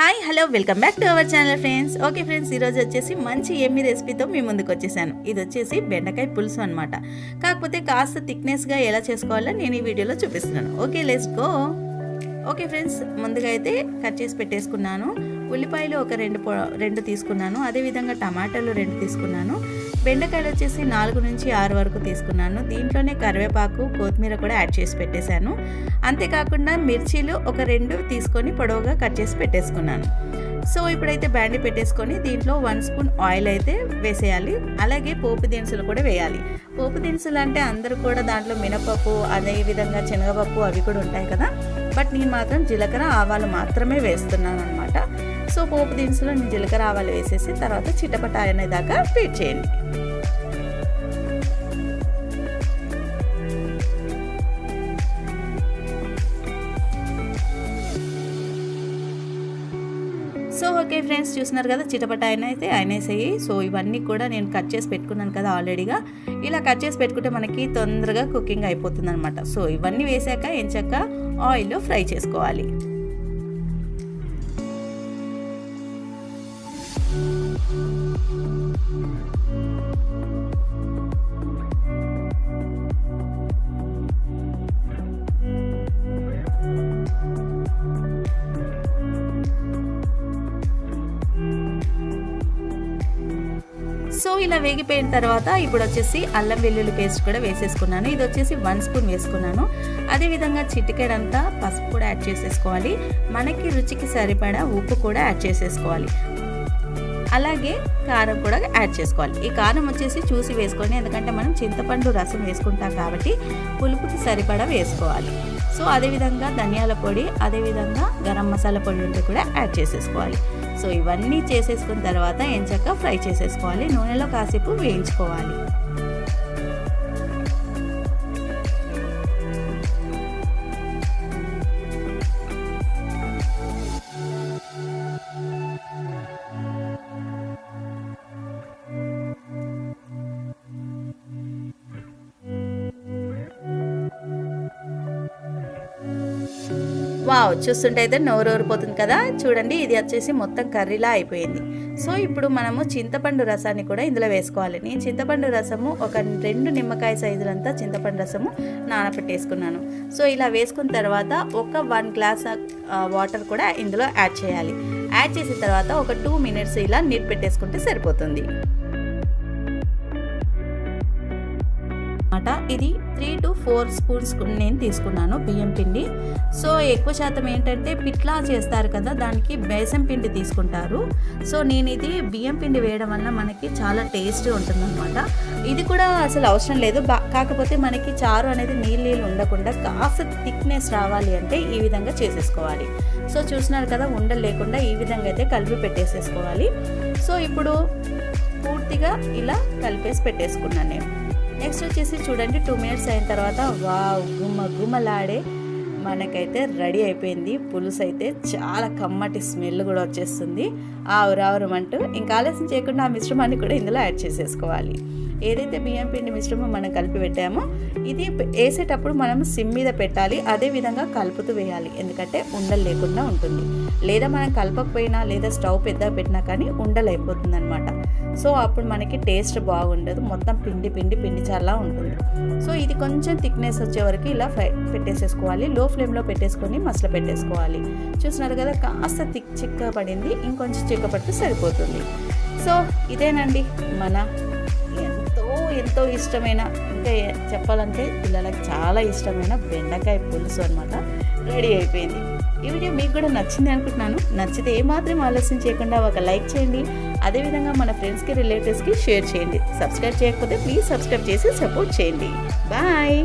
Hi hello welcome back to our channel friends. Okay friends ఈరోజు వచ్చేసి మంచి ఎమ్మి రెసిపీతో మీ ముందుకు వచ్చేసాను. ఇది వచ్చేసి బెండకాయ పులుసు అనమాట కాకపోతే కాస్త థిక్నెస్గా ఎలా చేసుకోవాలో నేను ఈ వీడియోలో చూపిస్తున్నాను. Okay let's go okay friends ముందుగా అయితే కట్ చేసి పెట్టేసుకున్నాను. ఉల్లిపాయలు ఒక రెండు రెండు తీసుకున్నాను. అదేవిధంగా టమాటాలు రెండు తీసుకున్నాను. బెండకాయలు వచ్చేసి నాలుగు నుంచి ఆరు వరకు తీసుకున్నాను. దీంట్లోనే కరివేపాకు కొత్తిమీర కూడా యాడ్ చేసి పెట్టేశాను. అంతేకాకుండా మిర్చీలు ఒక రెండు తీసుకొని పొడవుగా కట్ చేసి పెట్టేసుకున్నాను. సో ఇప్పుడైతే బ్యాండి పెట్టేసుకొని దీంట్లో వన్ స్పూన్ ఆయిల్ అయితే వేసేయాలి. అలాగే పోపు దినుసులు కూడా వేయాలి. పోపు దినుసులు అంటే అందరూ కూడా దాంట్లో మినపప్పు అదేవిధంగా శనగపప్పు అవి కూడా ఉంటాయి కదా. బట్ నేను మాత్రం జీలకర్ర ఆవాలు మాత్రమే వేస్తున్నాను అనమాట సో పోపు దినుసులు నేను జీలకర్ర ఆవాలు వేసేసి తర్వాత చిటపట అనేదాకా ఫీడ్ చేయండి. సో ఓకే ఫ్రెండ్స్ చూస్తున్నారు కదా చిటపట ఆయన అయితే ఆయన సో ఇవన్నీ కూడా నేను కట్ చేసి పెట్టుకున్నాను కదా ఆల్రెడీగా. ఇలా కట్ చేసి పెట్టుకుంటే మనకి తొందరగా కుకింగ్ అయిపోతుంది అనమాట సో ఇవన్నీ వేసాక ఎంచక్క ఆయిల్లో ఫ్రై చేసుకోవాలి. సో ఇలా వేగిపోయిన తర్వాత ఇప్పుడు వచ్చేసి అల్లం వెల్లుల్లి పేస్ట్ కూడా వేసేసుకున్నాను. ఇది వచ్చేసి వన్ స్పూన్ వేసుకున్నాను. అదేవిధంగా చిటికెడంతా పసుపు కూడా యాడ్ చేసేసుకోవాలి. మనకి రుచికి సరిపడా ఉప్పు కూడా యాడ్ చేసేసుకోవాలి. అలాగే కారం కూడా యాడ్ చేసుకోవాలి. ఈ కారం వచ్చేసి చూసి వేసుకోండి. ఎందుకంటే మనం చింతపండు రసం వేసుకుంటాం కాబట్టి పులుపుకి సరిపడా వేసుకోవాలి. సో అదేవిధంగా ధనియాల పొడి అదేవిధంగా గరం మసాలా పొడి ఉంటే కూడా యాడ్ చేసేసుకోవాలి. సో ఇవన్నీ చేసేసుకున్న తర్వాత ఎంచక్క ఫ్రై చేసేసుకోవాలి. నూనెలో కాసేపు వేయించుకోవాలి. వావ్ చూస్తుంటే అయితే నోరు ఊరిపోతుంది కదా. చూడండి ఇది వచ్చేసి మొత్తం కర్రీలా అయిపోయింది. సో ఇప్పుడు మనము చింతపండు రసాన్ని కూడా ఇందులో వేసుకోవాలి. నేను చింతపండు రసము ఒక రెండు నిమ్మకాయ సైజులంతా చింతపండు రసము నానపెట్టేసుకున్నాను. సో ఇలా వేసుకున్న తర్వాత ఒక వన్ గ్లాస్ వాటర్ కూడా ఇందులో యాడ్ చేయాలి. యాడ్ చేసిన తర్వాత ఒక టూ మినిట్స్ ఇలా నీట్ పెట్టేసుకుంటే సరిపోతుంది. అనమాట. ఇది త్రీ టు ఫోర్ స్పూన్స్ నేను తీసుకున్నాను బియ్యం పిండి. సో ఎక్కువ శాతం ఏంటంటే పిట్లా చేస్తారు కదా దానికి బేసం పిండి తీసుకుంటారు. సో నేను ఇది బియ్యం పిండి వేయడం వల్ల మనకి చాలా టేస్ట్ ఉంటుందన్నమాట. ఇది కూడా అసలు అవసరం లేదు. బా కాకపోతే మనకి చారు అనేది నీళ్ళు నీళ్ళు ఉండకుండా కాస్త థిక్నెస్ రావాలి అంటే ఈ విధంగా చేసేసుకోవాలి. సో చూసినారు కదా ఉండలు లేకుండా ఈ విధంగా అయితే కలిపి పెట్టేసేసుకోవాలి. సో ఇప్పుడు పూర్తిగా ఇలా కలిపేసి పెట్టేసుకున్నాను నేను. నెక్స్ట్ వచ్చేసి చూడండి టూ మినిట్స్ అయిన తర్వాత వావ్ గుమ్మ గుమ్మలాడే మనకైతే రెడీ అయిపోయింది. పులుసు అయితే చాలా కమ్మటి స్మెల్ కూడా వచ్చేస్తుంది. ఆవురావురం అంటూ ఇంకా ఆలస్యం చేయకుండా ఆ మిశ్రమాన్ని కూడా ఇందులో యాడ్ చేసేసుకోవాలి. ఏదైతే బియ్యం పిండి మిశ్రమం మనం కలిపి పెట్టామో ఇది వేసేటప్పుడు మనం సిమ్ మీద పెట్టాలి అదే విధంగా కలుపుతూ వేయాలి. ఎందుకంటే ఉండలు లేకుండా ఉంటుంది. లేదా మనం కలపకపోయినా లేదా స్టవ్ పెద్ద పెట్టినా కానీ ఉండలు అయిపోతుంది అనమాట సో అప్పుడు మనకి టేస్ట్ బాగుండదు. మొత్తం పిండి పిండి పిండి చాలా ఉంటుంది. సో ఇది కొంచెం థిక్నెస్ వచ్చే వరకు ఇలా ఫ్రై పెట్టేసేసుకోవాలి. లో ఫ్లేమ్లో పెట్టేసుకొని మసలు పెట్టేసుకోవాలి. చూస్తున్నారు కదా కాస్త థిక్ చిక్క పడింది ఇంకొంచెం చిక్క పడితే సరిపోతుంది. సో ఇదేనండి మన ఎంతో ఎంతో ఇష్టమైన ఇంకా చెప్పాలంటే పిల్లలకు చాలా ఇష్టమైన బెండకాయ పులుసు అనమాట రెడీ అయిపోయింది. ఈ వీడియో మీకు కూడా నచ్చింది అనుకుంటున్నాను. నచ్చితే ఏమాత్రం ఆలస్యం చేయకుండా ఒక లైక్ చేయండి. అదేవిధంగా మన ఫ్రెండ్స్కి రిలేటివ్స్కి షేర్ చేయండి. సబ్స్క్రైబ్ చేయకపోతే ప్లీజ్ సబ్స్క్రైబ్ చేసి సపోర్ట్ చేయండి. బాయ్!